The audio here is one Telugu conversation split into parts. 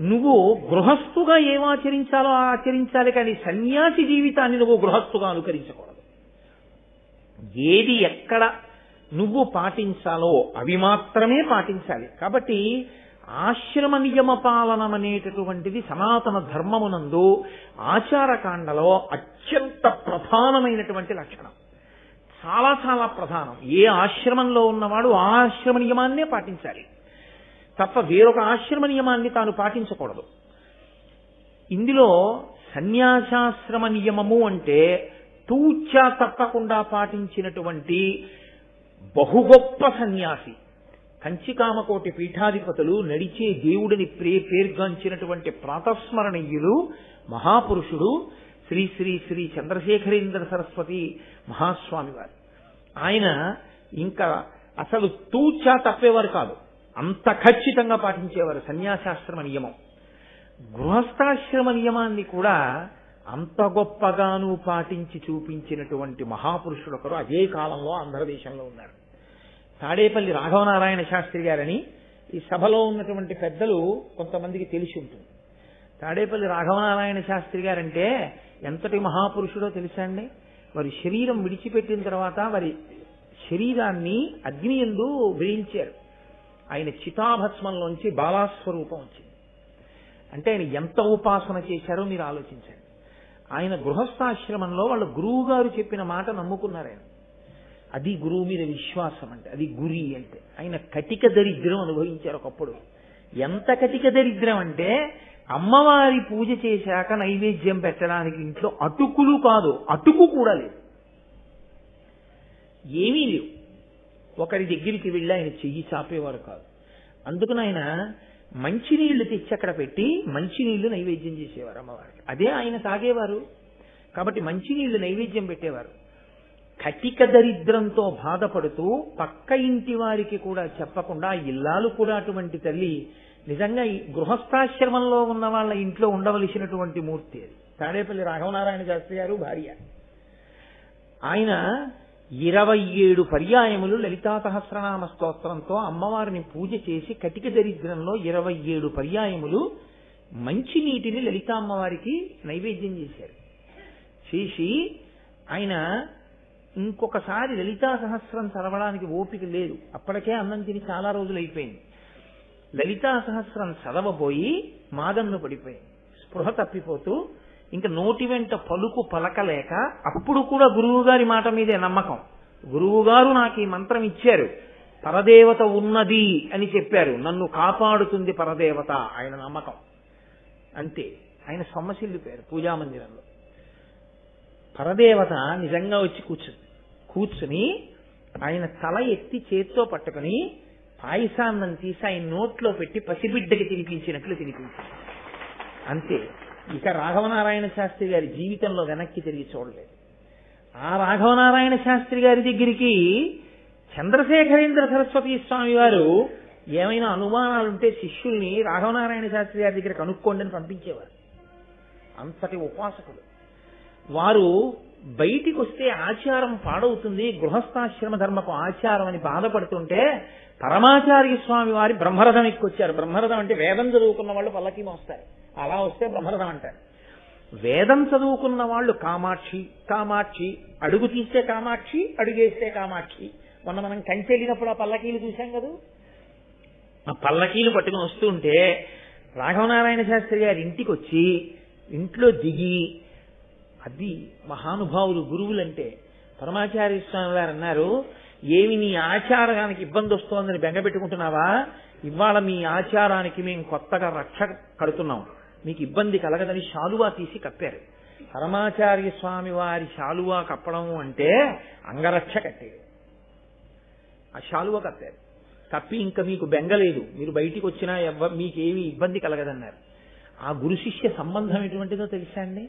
నువ్వు గృహస్థుగా ఏమాచరించాలో ఆచరించాలి కానీ సన్యాసి జీవితాన్ని నువ్వు గృహస్థుగా అనుకరించకూడదు. ఏది ఎక్కడ నువ్వు పాటించాలో అవి మాత్రమే పాటించాలి. కాబట్టి ఆశ్రమ నియమ పాలనం అనేటటువంటిది సనాతన ధర్మమునందు ఆచారకాండలో అత్యంత ప్రధానమైనటువంటి లక్షణం. చాలా చాలా ప్రధానం. ఏ ఆశ్రమంలో ఉన్నవాడు ఆ ఆశ్రమ నియమాన్నే పాటించాలి. తప్ప వేరొక ఆశ్రమ నియమాన్ని తాను పాటించకూడదు. ఇందులో సన్యాసాశ్రమ నియమము అంటే తూచా తప్పకుండా పాటించినటువంటి బహు గొప్ప సన్యాసి. కంచికామకోటి పీఠాధిపతులు నడిచే దేవుడిని ప్రే పేర్గాంచినటువంటి ప్రాతస్మరణీయులు మహాపురుషుడు శ్రీ శ్రీ శ్రీ చంద్రశేఖరేంద్ర సరస్వతి మహాస్వామి వారు ఆయన ఇంకా అసలు తూచా తప్పేవారు కాదు. అంత ఖచ్చితంగా పాటించేవారు సన్యాసాశ్రమ నియమం. గృహస్థాశ్రమ నియమాన్ని కూడా అంత గొప్పగాను పాటించి చూపించినటువంటి మహాపురుషుడు ఒకరు. అదే కాలంలో ఆంధ్రదేశంలో ఉన్నారు. తాడేపల్లి రాఘవనారాయణ శాస్త్రి గారని ఈ సభలో ఉన్నటువంటి పెద్దలు కొంతమందికి తెలిసి ఉంటుంది. తాడేపల్లి రాఘవనారాయణ శాస్త్రి గారంటే ఎంతటి మహాపురుషుడో తెలుసా అండి? వారి శరీరం విడిచిపెట్టిన తర్వాత వారి శరీరాన్ని అగ్ని ఎందు వేయించారు. ఆయన చితాభస్మంలోంచి బాలాస్వరూపం వచ్చింది. అంటే ఆయన ఎంత ఉపాసన చేశారో మీరు ఆలోచించండి. ఆయన గృహస్థాశ్రమంలో వాళ్ళ గురువు గారు చెప్పిన మాట నమ్ముకున్నారు ఆయన. అది గురువు మీద విశ్వాసం అంటే అది గురి అంటే. ఆయన కటిక దరిద్రం అనుభవించారు ఒకప్పుడు. ఎంత కటిక దరిద్రం అంటే అమ్మవారి పూజ చేశాక నైవేద్యం పెట్టడానికి ఇంట్లో అటుకులు కాదు అటుకు కూడా లేదు. ఏమీ లేవు. ఒకరి దగ్గరికి వెళ్ళి ఆయన చెయ్యి చాపేవారు కాదు. అందుకని ఆయన మంచినీళ్ళు తెచ్చి అక్కడ పెట్టి మంచినీళ్ళు నైవేద్యం చేసేవారు అమ్మవారికి. అదే ఆయన తాగేవారు. కాబట్టి మంచినీళ్ళు నైవేద్యం పెట్టేవారు. కటిక దరిద్రంతో బాధపడుతూ పక్క ఇంటి వారికి కూడా చెప్పకుండా ఇల్లాలు కూడా అటువంటి తల్లి నిజంగా ఈ గృహస్థాశ్రమంలో ఉన్న వాళ్ళ ఇంట్లో ఉండవలసినటువంటి మూర్తి అది. తాడేపల్లి రాఘవనారాయణ శాస్త్రి గారు భార్య. ఆయన ఇరవై ఏడు పర్యాయములు లలితా సహస్రనామ స్తోత్రంతో అమ్మవారిని పూజ చేసి కటిక దరిద్రంలో ఇరవై ఏడు పర్యాయములు మంచి నీటిని లలితా అమ్మవారికి నైవేద్యం చేశారు. చేసి ఆయన ఇంకొకసారి లలితా సహస్రం చదవడానికి ఓపిక లేదు. అప్పటికే అన్నం తిని చాలా రోజులు అయిపోయింది. లలితా సహస్రం చదవబోయి మాదన్ను పడిపోయింది. స్పృహ తప్పిపోతూ ఇంకా నోటి వెంట పలుకు పలకలేక అప్పుడు కూడా గురువు గారి మాట మీదే నమ్మకం. గురువు గారు నాకు ఈ మంత్రం ఇచ్చారు. పరదేవత ఉన్నది అని చెప్పారు. నన్ను కాపాడుతుంది పరదేవత ఆయన నమ్మకం. అంతే. ఆయన సొమ్మసిల్లిపోయారు పూజామందిరంలో పరదేవత నిజంగా వచ్చి కూర్చుంది. కూర్చుని ఆయన తల ఎత్తి చేత్తో పట్టుకుని పాయసాన్నం తీసి ఆయన నోట్లో పెట్టి పసిబిడ్డకి తినిపించినట్లు తినిపించారు అంతే. ఇక రాఘవనారాయణ శాస్త్రి గారి జీవితంలో వెనక్కి తిరిగి చూడలేదు. ఆ రాఘవనారాయణ శాస్త్రి గారి దగ్గరికి చంద్రశేఖరేంద్ర సరస్వతి స్వామి వారు ఏమైనా అనుమానాలుంటే శిష్యుల్ని రాఘవనారాయణ శాస్త్రి గారి దగ్గర కనుక్కోండి అని పంపించేవారు. అంతటి ఉపాసకులు. వారు బయటికి వస్తే ఆచారం పాడవుతుంది గృహస్థాశ్రమ ధర్మపు ఆచారం అని బాధపడుతుంటే పరమాచార్య స్వామి వారి బ్రహ్మరథం ఎక్కొచ్చారు. బ్రహ్మరథం అంటే వేదం చదువుకున్న వాళ్ళు పల్లకి మోస్తారు. అలా వస్తే బ్రహ్మరథం అంటారు. వేదం చదువుకున్న వాళ్ళు కామాక్షి కామాక్షి అడుగు తీస్తే కామాక్షి అడుగేస్తే కామాక్షి. మొన్న మనం కంచి వెళ్ళినప్పుడు ఆ పల్లకీలు చూశాం కదా? ఆ పల్లకీలు పట్టుకుని వస్తుంటే రాఘవనారాయణ శాస్త్రి గారి ఇంటికి వచ్చి ఇంట్లో దిగి అది మహానుభావులు గురువులంటే పరమాచార్య స్వామి వారు అన్నారు ఏమి నీ ఆచారానికి ఇబ్బంది వస్తోందని బెంగపెట్టుకుంటున్నావా ఇవాళ మీ ఆచారానికి మేము కొత్తగా రక్ష కడుతున్నాం. మీకు ఇబ్బంది కలగదని శాలువా తీసి కప్పారు. పరమాచార్య స్వామి వారి శాలువా కప్పడం అంటే అంగరక్ష కట్టేది. ఆ శాలువా కప్పారు. కప్పి ఇంకా మీకు బెంగలేదు మీరు బయటికి వచ్చినా ఎవ్వ మీకేమీ ఇబ్బంది కలగదన్నారు. ఆ గురు శిష్య సంబంధం ఎటువంటిదో తెలుసా అండి?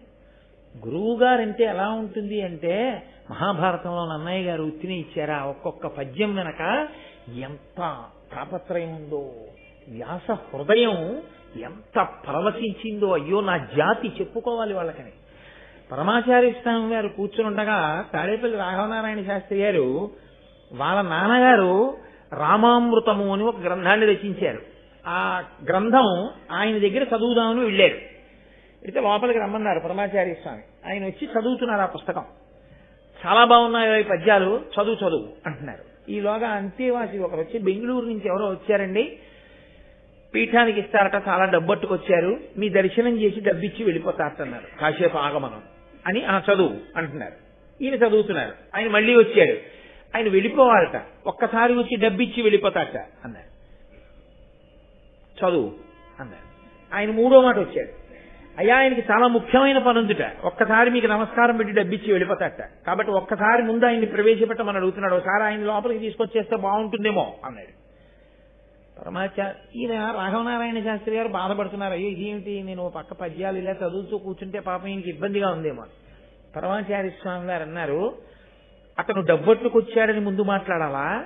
గురువు గారంటే ఎలా ఉంటుంది అంటే మహాభారతంలో నన్నయ్య గారు ఉత్తిని ఇచ్చారా ఒక్కొక్క పద్యం వెనక ఎంత తాపత్రయం ఉందో వ్యాస హృదయం ఎంత పరవశించిందో అయ్యో నా జాతి చెప్పుకోవాలి వాళ్ళకని. పరమాచార్య స్వామి గారు కూర్చునుండగా తాడేపల్లి రాఘవనారాయణ శాస్త్రి గారు వాళ్ళ నాన్నగారు రామామృతము అని ఒక గ్రంథాన్ని రచించారు. ఆ గ్రంథం ఆయన దగ్గర చదువుదామని వెళ్ళారు. అయితే లోపలికి రమ్మన్నారు పరమాచార్య స్వామి. ఆయన వచ్చి చదువుతున్నారు ఆ పుస్తకం. చాలా బాగున్నాయి ఈ పద్యాలు చదువు చదువు అంటున్నారు. ఈలోగా అంతేవాసి ఒకరు వచ్చి బెంగళూరు నుంచి ఎవరో వచ్చారండి. పీఠానికి ఇస్తారట చాలా డబ్బట్టుకొచ్చారు. మీ దర్శనం చేసి డబ్బిచ్చి వెళ్ళిపోతారన్నారు కాసేపు ఆగమనం అని ఆ చదువు అంటున్నారు. ఈయన చదువుతున్నారు. ఆయన మళ్ళీ వచ్చాడు. ఆయన వెళ్ళిపోవాలట. ఒక్కసారి వచ్చి డబ్బిచ్చి వెళ్ళిపోతాట అన్నారు. చదువు అన్నారు. ఆయన మూడో మాట వచ్చాడు. అయ్యా ఆయనకి చాలా ముఖ్యమైన పని ఉందిట ఒక్కసారి మీకు నమస్కారం పెట్టి డబ్బిచ్చి వెళ్ళిపోతాట కాబట్టి ఒక్కసారి ముందు ఆయన్ని ప్రవేశపెట్టమని అడుగుతున్నాడు. ఒకసారి ఆయన లోపలికి తీసుకొచ్చేస్తే బాగుంటుందేమో అన్నాడు. పరమాచార్య ఈయన రాఘవనారాయణ శాస్త్రి గారు బాధపడుతున్నారు. అయ్యో ఇదేమిటి? నేను పక్క పద్యాలు ఇలా చదువుతూ కూర్చుంటే పాపం ఈయనకి ఇబ్బందిగా ఉందేమో పరమాచార్య స్వామి గారు అన్నారు అతను డబ్బట్టుకొచ్చాడని ముందు మాట్లాడాలా?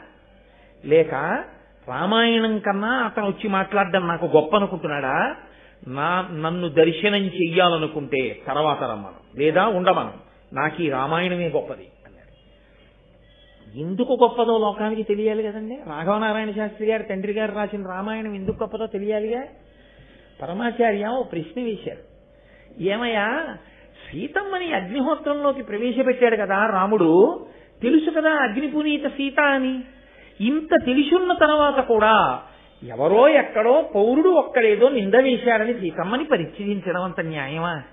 లేక రామాయణం కన్నా అతను వచ్చి మాట్లాడడం నాకు గొప్ప అనుకుంటున్నాడా? నా నన్ను దర్శనం చెయ్యాలనుకుంటే తర్వాత రమ్మను. లేదా ఉండమను. నాకు ఈ రామాయణమే గొప్పది అన్నాడు. ఎందుకు గొప్పదో లోకానికి తెలియాలి కదండి? రాఘవనారాయణ శాస్త్రి గారు తండ్రి గారు రాసిన రామాయణం ఎందుకు గొప్పదో తెలియాలిగా? పరమాచార్య ఓ ప్రశ్న వేశారు. ఏమయ్యా సీతమ్మని అగ్నిహోత్రంలోకి ప్రవేశపెట్టాడు కదా రాముడు తెలుసు కదా అగ్నిపునీత సీత అని. ఇంత తెలుసున్న తర్వాత కూడా ఎవరో ఎక్కడో పౌరుడు ఒక్కడేదో నింద వేశాడని సీతమ్మని పరిశీలించడం అంత న్యాయమా?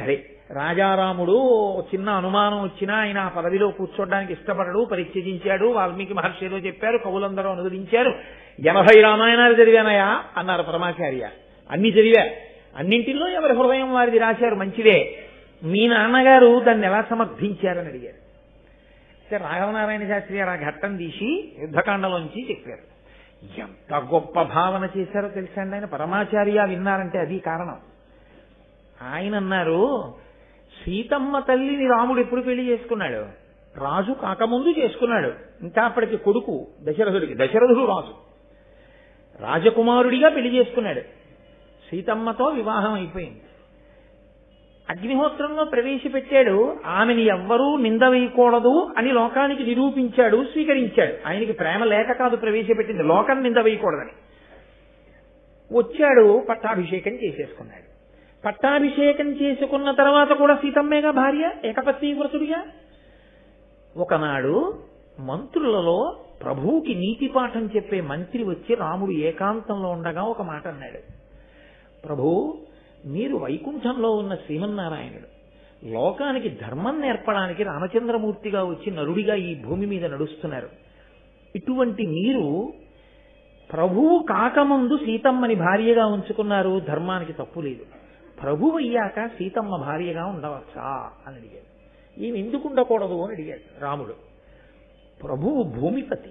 సరే రాజారాముడు చిన్న అనుమానం వచ్చినా ఆయన ఆ పదవిలో కూర్చోడానికి ఇష్టపడడు పరిచయించాడు వాల్మీకి మహర్షి ఏదో చెప్పారు కవులందరూ అనువదించారు. ఎనభై రామాయణాలు చదివానయా అన్నారు పరమాచార్య. అన్ని చదివా? అన్నింటిలో ఎవరి హృదయం వారిది రాశారు? మంచిదే. మీ నాన్నగారు దాన్ని ఎలా సమర్థించారని అడిగారు. సరే రాఘవనారాయణ శాస్త్రి గారు ఆ ఘట్టం తీసి యుద్ధకాండలోంచి చెప్పారు. ఎంత గొప్ప భావన చేశారో తెలుసండి ఆయన? పరమాచార్య విన్నారంటే అది కారణం. ఆయన అన్నారు సీతమ్మ తల్లిని రాముడు ఎప్పుడు పెళ్ళి చేసుకున్నాడు? రాజు కాకముందు చేసుకున్నాడు. ఇంకా అప్పటికి కొడుకు దశరథుడికి దశరథుడు రాజు. రాజకుమారుడిగా పెళ్ళి చేసుకున్నాడు. సీతమ్మతో వివాహం అయిపోయింది. అగ్నిహోత్రంలో ప్రవేశపెట్టాడు. ఆమెని ఎవ్వరూ నింద వేయకూడదు అని లోకానికి నిరూపించాడు స్వీకరించాడు. ఆయనకి ప్రేమ లేక కాదు ప్రవేశపెట్టింది. లోకం నింద వేయకూడదని వచ్చాడు పట్టాభిషేకం చేసేసుకున్నాడు. పట్టాభిషేకం చేసుకున్న తర్వాత కూడా సీతమ్మేగా భార్య ఏకపత్ని వ్రతుడిగా ఒకనాడు మంత్రులలో ప్రభువుకి నీతి పాఠం చెప్పే మంత్రి వచ్చి రాముడు ఏకాంతంలో ఉండగా ఒక మాట అన్నాడు. ప్రభు మీరు వైకుంఠంలో ఉన్న శ్రీమన్నారాయణుడు. లోకానికి ధర్మం నేర్పడానికి రామచంద్రమూర్తిగా వచ్చి నరుడిగా ఈ భూమి మీద నడుస్తున్నారు. ఇటువంటి మీరు ప్రభువు కాకముందు సీతమ్మని భార్యగా ఉంచుకున్నారు ధర్మానికి తప్పు లేదు. ప్రభువు అయ్యాక సీతమ్మ భార్యగా ఉండవచ్చా అని అడిగాడు. ఈమె ఎందుకు ఉండకూడదు అని అడిగాడు రాముడు. ప్రభువు భూమిపతి.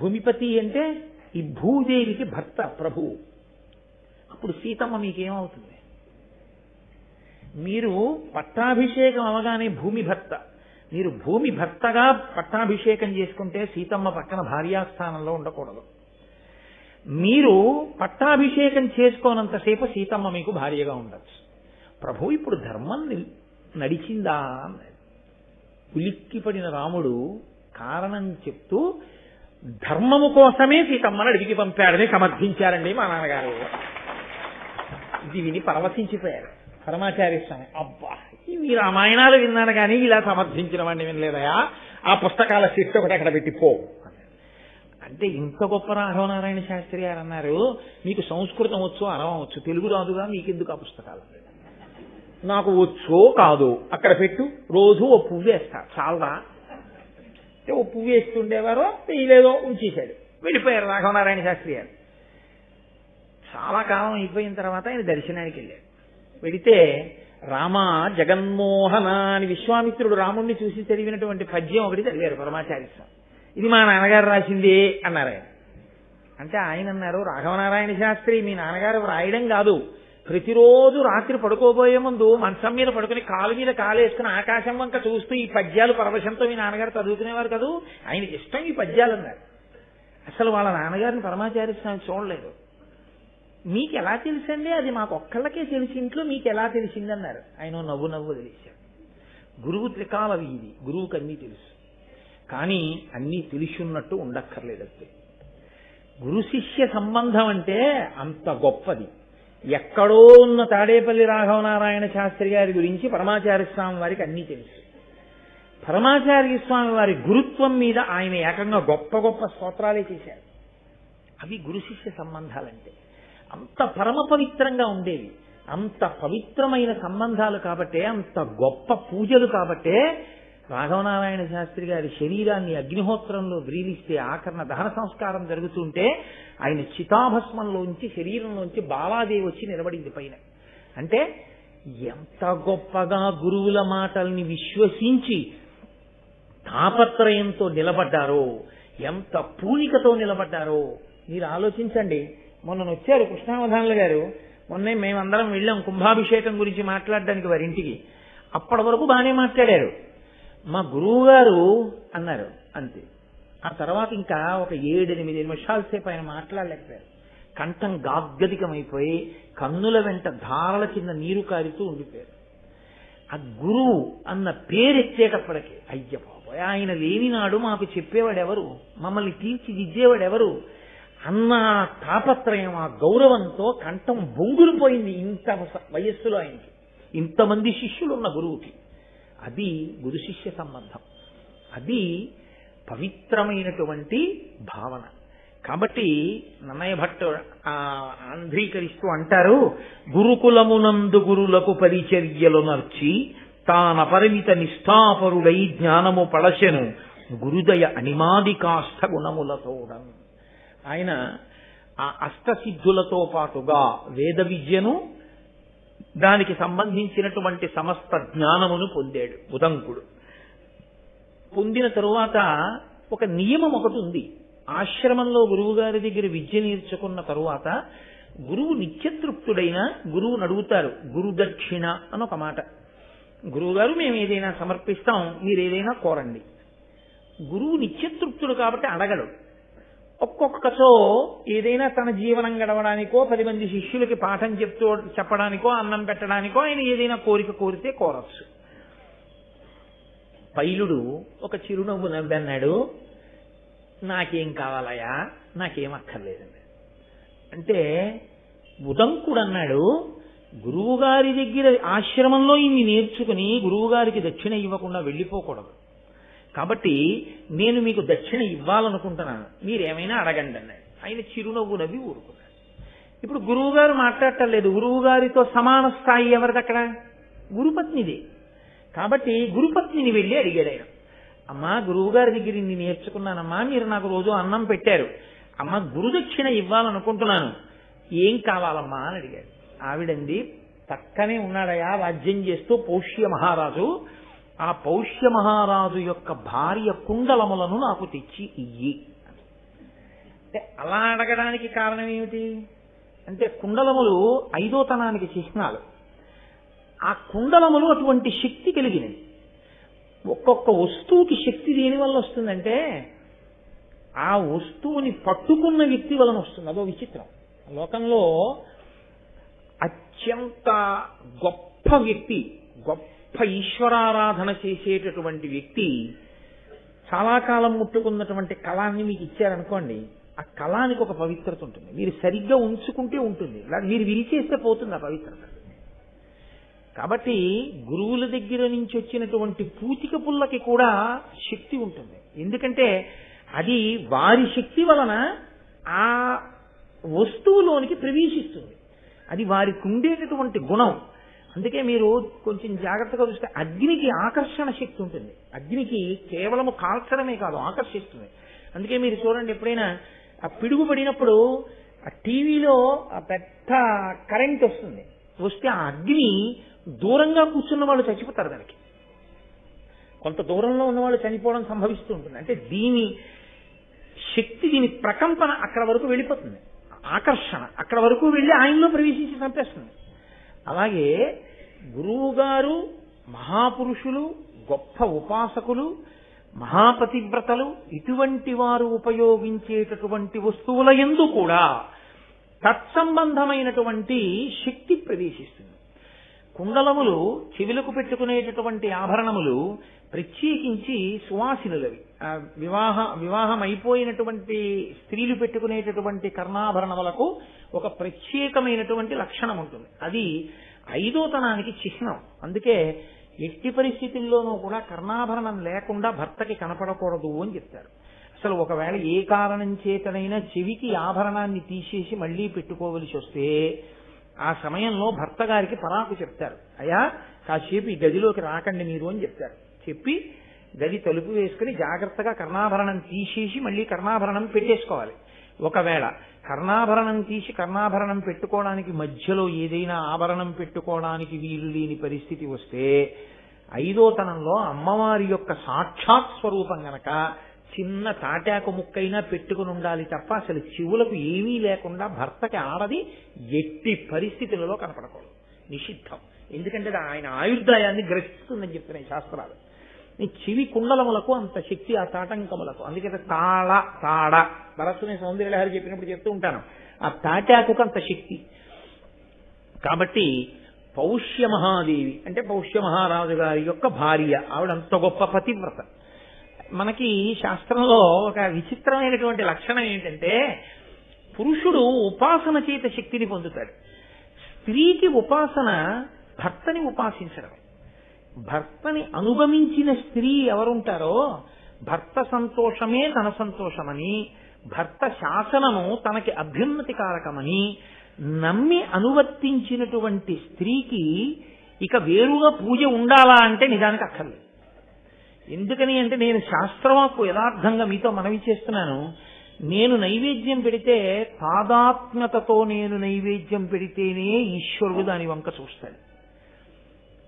భూమిపతి అంటే ఈ భూదేవికి భర్త ప్రభువు. అప్పుడు సీతమ్మ మీకేమవుతుంది? మీరు పట్టాభిషేకం అవగానే భూమి భర్త. మీరు భూమి భర్తగా పట్టాభిషేకం చేసుకుంటే సీతమ్మ పక్కన భార్యాస్థానంలో ఉండకూడదు. మీరు పట్టాభిషేకం చేసుకోనంతసేపు సీతమ్మ మీకు భార్యగా ఉండొచ్చు. ప్రభు ఇప్పుడు ధర్మం నడిచిందా ఉలిక్కిపడిన రాముడు కారణం చెప్తూ ధర్మము కోసమే సీతమ్మను అడిగి పంపాడని సమర్థించారండి మా నాన్నగారు. ఇది విని పరవశించిపోయారు. పరమాచార్య స్వామి. అబ్బా ఇవి రామాయణాలు విన్నాను కానీ ఇలా సమర్థించిన వాడిని వినలేదయా? ఆ పుస్తకాల శిష్ట ఒకటి అక్కడ పెట్టిపో అంటే ఇంత గొప్ప రాఘవనారాయణ శాస్త్రి గారు అన్నారు మీకు సంస్కృతం వచ్చు అరవం వచ్చు తెలుగు రాదుగా మీకెందుకు ఆ పుస్తకాలు? నాకు వచ్చో కాదు. అక్కడ పెట్టు రోజు ఓ పువ్వు వేస్తా. చాలా అంటే ఓ పువ్వు వేస్తుండేవారో వేయలేదో ఉంచేశాడు. వెళ్ళిపోయారు రాఘవనారాయణ శాస్త్రి గారు. చాలా కాలం అయిపోయిన తర్వాత ఆయన దర్శనానికి వెళ్ళాడు. వెడితే రామ జగన్మోహన అని విశ్వామిత్రుడు రాముణ్ణి చూసి చదివినటువంటి పద్యం ఒకటి చదివారు పరమాచార్య స్వామి ఇది మా నాన్నగారు రాసింది అన్నారు ఆయన. అంటే ఆయన అన్నారు రాఘవనారాయణ శాస్త్రి మీ నాన్నగారు రాయడం కాదు. ప్రతిరోజు రాత్రి పడుకోబోయే ముందు మంచం మీద పడుకుని కాలు మీద కాలేసుకుని ఆకాశం వంక చూస్తూ ఈ పద్యాలు పరవశంతో మీ నాన్నగారు చదువుకునేవారు కదూ. ఆయనకి ఇష్టం ఈ పద్యాలు అన్నారు. అసలు వాళ్ళ నాన్నగారిని పరమాచార్య స్వామి చూడలేదు. మీకు ఎలా తెలిసండి? అది మాకు ఒక్కళ్ళకే తెలిసి ఇంట్లో మీకు ఎలా తెలిసిందన్నారు. ఆయన నవ్వు నవ్వు వదిలేశాడు. గురువు త్రికాల వీధి గురువుకి అన్నీ తెలుసు. కానీ అన్నీ తెలిసి ఉన్నట్టు ఉండక్కర్లేదు అంతే. గురు శిష్య సంబంధం అంటే అంత గొప్పది. ఎక్కడో ఉన్న తాడేపల్లి రాఘవనారాయణ శాస్త్రి గారి గురించి పరమాచార్య స్వామి వారికి అన్నీ తెలుసు. పరమాచార్య స్వామి వారి గురుత్వం మీద ఆయన ఏకంగా గొప్ప గొప్ప స్తోత్రాలే చేశారు. అవి గురు శిష్య సంబంధాలంటే. అంత పరమ పవిత్రంగా ఉండేవి. అంత పవిత్రమైన సంబంధాలు కాబట్టే అంత గొప్ప పూజలు కాబట్టే రాఘవనారాయణ శాస్త్రి గారి శరీరాన్ని అగ్నిహోత్రంలో వ్రీలిస్తే ఆకరణ దహన సంస్కారం జరుగుతుంటే ఆయన చితాభస్మంలోంచి శరీరంలోంచి బాలాదేవి వచ్చి నిలబడింది పైన. అంటే ఎంత గొప్పగా గురువుల మాటల్ని విశ్వసించి తాపత్రయంతో నిలబడ్డారో ఎంత పూనికతో నిలబడ్డారో మీరు ఆలోచించండి. మొన్న వచ్చారు కృష్ణావధానులు గారు. మొన్నే మేమందరం వెళ్ళాం కుంభాభిషేకం గురించి మాట్లాడడానికి వారి ఇంటికి. అప్పటి వరకు బాగానే మాట్లాడారు. మా గురువు గారు అన్నారు అంతే. ఆ తర్వాత ఇంకా ఒక ఏడెనిమిది నిమిషాల సేపు ఆయన మాట్లాడలేకపోయారు. కంఠం గాగ్గదికమైపోయి కన్నుల వెంట ధారల కింద నీరు కారుతూ ఉండిపోయారు. ఆ గురువు అన్న పేరెత్తేటప్పటికి అయ్య బాబోయ్ ఆయన లేనినాడు మాకు చెప్పేవాడెవరు? మమ్మల్ని తీర్చిదిద్దేవాడెవరు? అన్న తాపత్రయం ఆ గౌరవంతో కంఠం బొంగులు పోయింది ఇంత వయస్సులో ఆయనకి. ఇంతమంది శిష్యులు ఉన్న గురువుకి. అది గురు శిష్య సంబంధం. అది పవిత్రమైనటువంటి భావన. కాబట్టి నన్నయ్య భట్ ఆంధ్రీకరిస్తూ అంటారు గురుకులమునందు గురులకు పరిచర్యలు నర్చి తాన పరిమిత నిష్ఠాపరుడై జ్ఞానము పడశను గురుదయ అనిమాదికాష్ట గుణములతోడను. ఆయన ఆ అష్టసిద్ధులతో పాటుగా వేద విద్యను దానికి సంబంధించినటువంటి సమస్త జ్ఞానమును పొందాడు ఉదంకుడు పొందిన తరువాత ఒక నియమం ఒకటి ఉంది. ఆశ్రమంలో గురువు గారి దగ్గర విద్య నేర్చుకున్న తరువాత గురువు నిత్యతృప్తుడైన గురువును అడుగుతారు గురు దక్షిణ అని ఒక మాట. గురువుగారు మేము ఏదైనా సమర్పిస్తాం మీరు ఏదైనా కోరండి. గురువు నిత్యతృప్తుడు కాబట్టి అడగడు. ఒక్కొక్కచో ఏదైనా తన జీవనం గడవడానికో పది మంది శిష్యులకి పాఠం చెప్తూ చెప్పడానికో అన్నం పెట్టడానికో ఆయన ఏదైనా కోరిక కోరితే కోరచ్చు. పైలుడు ఒక చిరునవ్వు నవ్వన్నాడు నాకేం కావాలయా నాకేం అక్కర్లేదండి. అంటే ఉదంకుడు అన్నాడు గురువుగారి దగ్గర ఆశ్రమంలో ఇన్ని నేర్చుకుని గురువుగారికి దక్షిణ ఇవ్వకుండా వెళ్ళిపోకూడదు. కాబట్టి నేను మీకు దక్షిణ ఇవ్వాలనుకుంటున్నాను. మీరేమైనా అడగండి అన్నాడు. ఆయన చిరునవ్వు నవ్వి ఊరుకున్నాడు. ఇప్పుడు గురువు గారు మాట్లాడటం లేదు. గురువు గారితో సమాన స్థాయి ఎవరిది అక్కడ? గురుపత్నిది. కాబట్టి గురుపత్నిని వెళ్ళి అడిగాడు ఆయన. అమ్మా గురువు గారి దగ్గర ఇన్ని నేర్చుకున్నానమ్మా. మీరు నాకు రోజు అన్నం పెట్టారు. అమ్మ గురుదక్షిణ ఇవ్వాలనుకుంటున్నాను. ఏం కావాలమ్మా అని అడిగాడు. ఆవిడంది పక్కనే ఉన్నాడయా? రాజ్యం చేస్తూ పౌష్య మహారాజు ఆ పౌష్య మహారాజు యొక్క భార్య కుండలములను నాకు తెచ్చి ఇయ్యి. అంటే అలా అడగడానికి కారణం ఏమిటి? అంటే కుండలములు ఐదోతనానికి చిహ్నాలు. ఆ కుండలములు అటువంటి శక్తి కలిగినవి. ఒక్కొక్క వస్తువుకి శక్తి దేని వల్ల వస్తుందంటే ఆ వస్తువుని పట్టుకున్న వ్యక్తి వలన వస్తుంది. అదో విచిత్రం. లోకంలో అత్యంత గొప్ప వ్యక్తి గొప్ప ఈశ్వరారాధన చేసేటటువంటి వ్యక్తి చాలా కాలం ముట్టుకున్నటువంటి కళాన్ని మీకు ఇచ్చారనుకోండి ఆ కళానికి ఒక పవిత్రత ఉంటుంది. మీరు సరిగ్గా ఉంచుకుంటే ఉంటుంది. లేదా మీరు విరిచేస్తే పోతుంది ఆ పవిత్రత. కాబట్టి గురువుల దగ్గర నుంచి వచ్చినటువంటి పూతిక పుల్లకి కూడా శక్తి ఉంటుంది. ఎందుకంటే అది వారి శక్తి వలన ఆ వస్తువులోనికి ప్రవేశిస్తుంది. అది వారికి ఉండేటటువంటి గుణం. అందుకే మీరు కొంచెం జాగ్రత్తగా చూస్తే అగ్నికి ఆకర్షణ శక్తి ఉంటుంది. అగ్నికి కేవలము కాల్చడమే కాదు ఆకర్షిస్తుంది. అందుకే మీరు చూడండి ఎప్పుడైనా ఆ పిడుగు పడినప్పుడు ఆ టీవీలో పెద్ద కరెంట్ వస్తుంది. వస్తే ఆ అగ్ని దూరంగా కూర్చున్న వాళ్ళు చచ్చిపోతారు దానికి. కొంత దూరంలో ఉన్న వాళ్ళు చనిపోవడం సంభవిస్తూ ఉంటుంది. అంటే దీని శక్తి దీని ప్రకంపన అక్కడ వరకు వెళ్ళిపోతుంది. ఆకర్షణ అక్కడ వరకు వెళ్ళి ఆయనలో ప్రవేశించి చంపేస్తుంది. అలాగే గురువు గారు మహాపురుషులు గొప్ప ఉపాసకులు మహాపతివ్రతలు ఇటువంటి వారు ఉపయోగించేటటువంటి వస్తువుల ఎందు కూడా తత్సంబంధమైనటువంటి శక్తి ప్రవేశిస్తుంది. కుండలములు చెవిలకు పెట్టుకునేటటువంటి ఆభరణములు ప్రత్యేకించి సువాసినులవి. వివాహ వివాహం అయిపోయినటువంటి స్త్రీలు పెట్టుకునేటటువంటి కర్ణాభరణములకు ఒక ప్రత్యేకమైనటువంటి లక్షణం ఉంటుంది. అది ఐదోతనానికి చిహ్నం. అందుకే ఎట్టి పరిస్థితుల్లోనూ కూడా కర్ణాభరణం లేకుండా భర్తకి కనపడకూడదు అని చెప్తారు. అసలు ఒకవేళ ఏ కారణం చేతనైనా చెవికి ఆభరణాన్ని తీసేసి మళ్ళీ పెట్టుకోవలసి వస్తే ఆ సమయంలో భర్త గారికి పరాకు చెప్తారు. అయ్యా కాసేపు ఈ గదిలోకి రాకండి మీరు అని చెప్తారు. చెప్పి గది తలుపు వేసుకుని జాగ్రత్తగా కర్ణాభరణం తీసేసి మళ్ళీ కర్ణాభరణం పెట్టేసుకోవాలి. ఒకవేళ కర్ణాభరణం తీసి కర్ణాభరణం పెట్టుకోవడానికి మధ్యలో ఏదైనా ఆభరణం పెట్టుకోవడానికి వీలు లేని పరిస్థితి వస్తే ఐదోతనంలో అమ్మవారి యొక్క సాక్షాత్ స్వరూపం గనక చిన్న తాటాకు ముక్కైనా పెట్టుకుని ఉండాలి తప్ప అసలు చెవులకు ఏమీ లేకుండా భర్తకి ఆడది ఎట్టి పరిస్థితులలో కనపడకూడదు. నిషిద్ధం. ఎందుకంటే ఆయన ఆయుర్దాయాన్ని గ్రహిస్తుందని చెప్తున్నాయి శాస్త్రాలు. నీ చివి కుండలములకు అంత శక్తి ఆ తాటంకములకు. అందుకే తాళ తాడ. భరతుని సౌందర్యలహరి చెప్పినప్పుడు చెప్తూ ఉంటాను. ఆ తాటాకుకు అంత శక్తి. కాబట్టి పౌష్య మహాదేవి అంటే పౌష్య మహారాజు గారి యొక్క భార్య ఆవిడ అంత గొప్ప పతివ్రత. మనకి శాస్త్రంలో ఒక విచిత్రమైనటువంటి లక్షణం ఏంటంటే పురుషుడు ఉపాసన చేత శక్తిని పొందుతాడు. స్త్రీకి ఉపాసన భర్తని ఉపాసించడం భర్తని అనుగమించిన స్త్రీ ఎవరుంటారో భర్త సంతోషమే తన సంతోషమని భర్త శాసనము తనకి అభ్యున్నతి కారకమని నమ్మి అనువర్తించినటువంటి స్త్రీకి ఇక వేరుగా పూజ ఉండాలా అంటే నిజానికి అక్కర్లేదు. ఎందుకని అంటే నేను శాస్త్రవాక్కు యథార్థంగా మీతో మనవి చేస్తున్నాను. నేను నైవేద్యం పెడితే తాదాత్మ్యతతో నేను నైవేద్యం పెడితేనే ఈశ్వరుడు దాని వంక చూస్తాడు.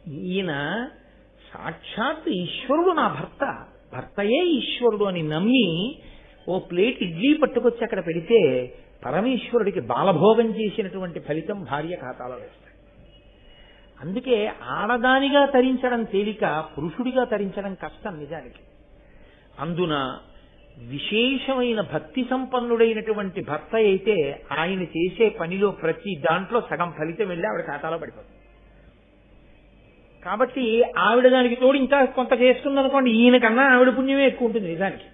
ఈయన సాక్షాత్ ఈశ్వరుడు నా భర్త. భర్తయే ఈశ్వరుడు అని నమ్మి ఓ ప్లేట్ ఇడ్లీ పట్టుకొచ్చి అక్కడ పెడితే పరమేశ్వరుడికి బాలభోగం చేసినటువంటి ఫలితం భార్య ఖాతాలో వేస్తాడు. అందుకే ఆడదానిగా తరించడం తేలిక పురుషుడిగా తరించడం కష్టం నిజానికి. అందున విశేషమైన భక్తి సంపన్నుడైనటువంటి భర్త అయితే ఆయన చేసే పనిలో ప్రతి దాంట్లో సగం ఫలితం వెళ్ళి ఆవిడ ఖాతాలో పడిపోతుంది. కాబట్టి ఆవిడ దానికి తోడు ఇంకా కొంత చేస్తుందనుకోండి ఈయన కన్నా ఆవిడ పుణ్యమే ఎక్కువ ఉంటుంది నిజానికి.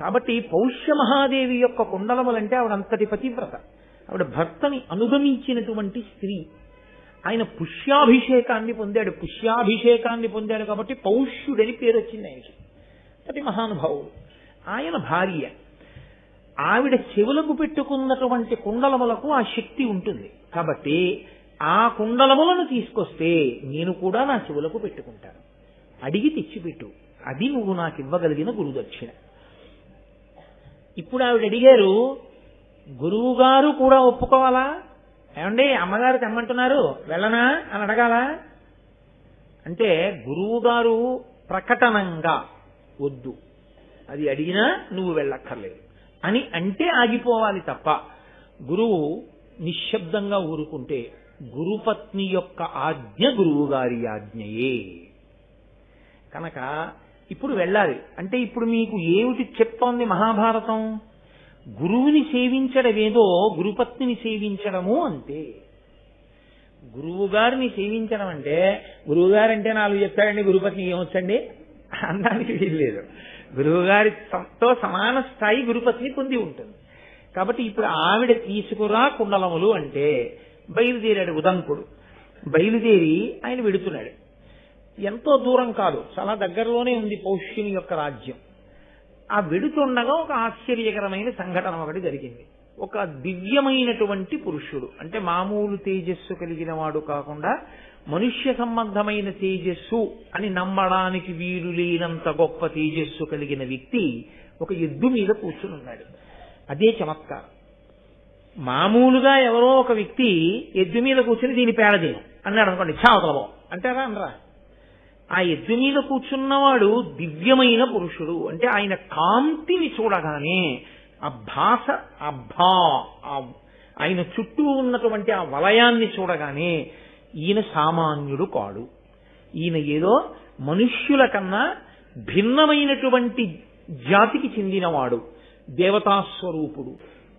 కాబట్టి పౌష్య మహాదేవి యొక్క కుండలములంటే ఆవిడ అంతటి పతివ్రత. ఆవిడ భర్తని అనుగమించినటువంటి స్త్రీ. ఆయన పుష్యాభిషేకాన్ని పొందాడు పుష్యాభిషేకాన్ని పొందాడు కాబట్టి పౌష్యుడని పేరు వచ్చింది ఆయనకి. అది మహానుభావుడు. ఆయన భార్య. ఆవిడ చెవులకు పెట్టుకున్నటువంటి కుండలములకు ఆ శక్తి ఉంటుంది. కాబట్టి ఆ కుండలములను తీసుకొస్తే నేను కూడా నా చెవులకు పెట్టుకుంటాను. అడిగి తెచ్చిపెట్టు. అది నువ్వు నాకు ఇవ్వగలిగిన గురుదక్షిణ. ఇప్పుడు ఆవిడ అడిగారు గురువుగారు కూడా ఒప్పుకోవాలా? ఏమండి అమ్మగారు తెమ్మంటున్నారు వెళ్ళనా అని అడగాల? అంటే గురువుగారు ప్రకటనంగా వద్దు. అది అడిగినా నువ్వు వెళ్ళక్కర్లేదు. అని అంటే ఆగిపోవాలి తప్ప గురువు నిశ్శబ్దంగా ఊరుకుంటే గురుపత్ని యొక్క ఆజ్ఞ గురువు గారి ఆజ్ఞయే. కనుక ఇప్పుడు వెళ్ళాలి. అంటే ఇప్పుడు మీకు ఏమిటి చెప్తోంది మహాభారతం? గురువుని సేవించడమేదో గురుపత్నిని సేవించడము అంతే. గురువు గారిని సేవించడం అంటే గురువు గారంటే నాలుగు చెప్పాడండి గురుపత్ని ఏమొచ్చండి అనడానికి వీల్లేదు. గురువుగారితో సమాన స్థాయి గురుపత్ని పొంది ఉంటుంది. కాబట్టి ఇప్పుడు ఆవిడ తీసుకురా కుండలములు అంటే బయలుదేరాడు ఉదంకుడు. బయలుదేరి ఆయన వెడుతున్నాడు. ఎంతో దూరం కాదు చాలా దగ్గరలోనే ఉంది పౌష్యుని యొక్క రాజ్యం. ఆ వెడుతుండగా ఒక ఆశ్చర్యకరమైన సంఘటన ఒకటి జరిగింది. ఒక దివ్యమైనటువంటి పురుషుడు అంటే మామూలు తేజస్సు కలిగిన వాడు కాకుండా మనుష్య సంబంధమైన తేజస్సు అని నమ్మడానికి వీలు లేనంత గొప్ప తేజస్సు కలిగిన వ్యక్తి ఒక ఎద్దు మీద కూర్చుని ఉన్నాడు అదే చమత్కారం. మామూలుగా ఎవరో ఒక వ్యక్తి ఎద్దు మీద కూర్చుని దీని పేడదేను అన్నాడు అనుకోండి చావతలబో అంటారా అనరా? ఆ ఎద్దు మీద కూర్చున్నవాడు దివ్యమైన పురుషుడు. అంటే ఆయన కాంతిని చూడగానే ఆ భాష ఆ భా ఆయన చుట్టూ ఉన్నటువంటి ఆ వలయాన్ని చూడగానే ఈయన సామాన్యుడు కాడు. ఈయన ఏదో మనుష్యుల కన్నా భిన్నమైనటువంటి జాతికి చెందినవాడు దేవతాస్వరూపుడు.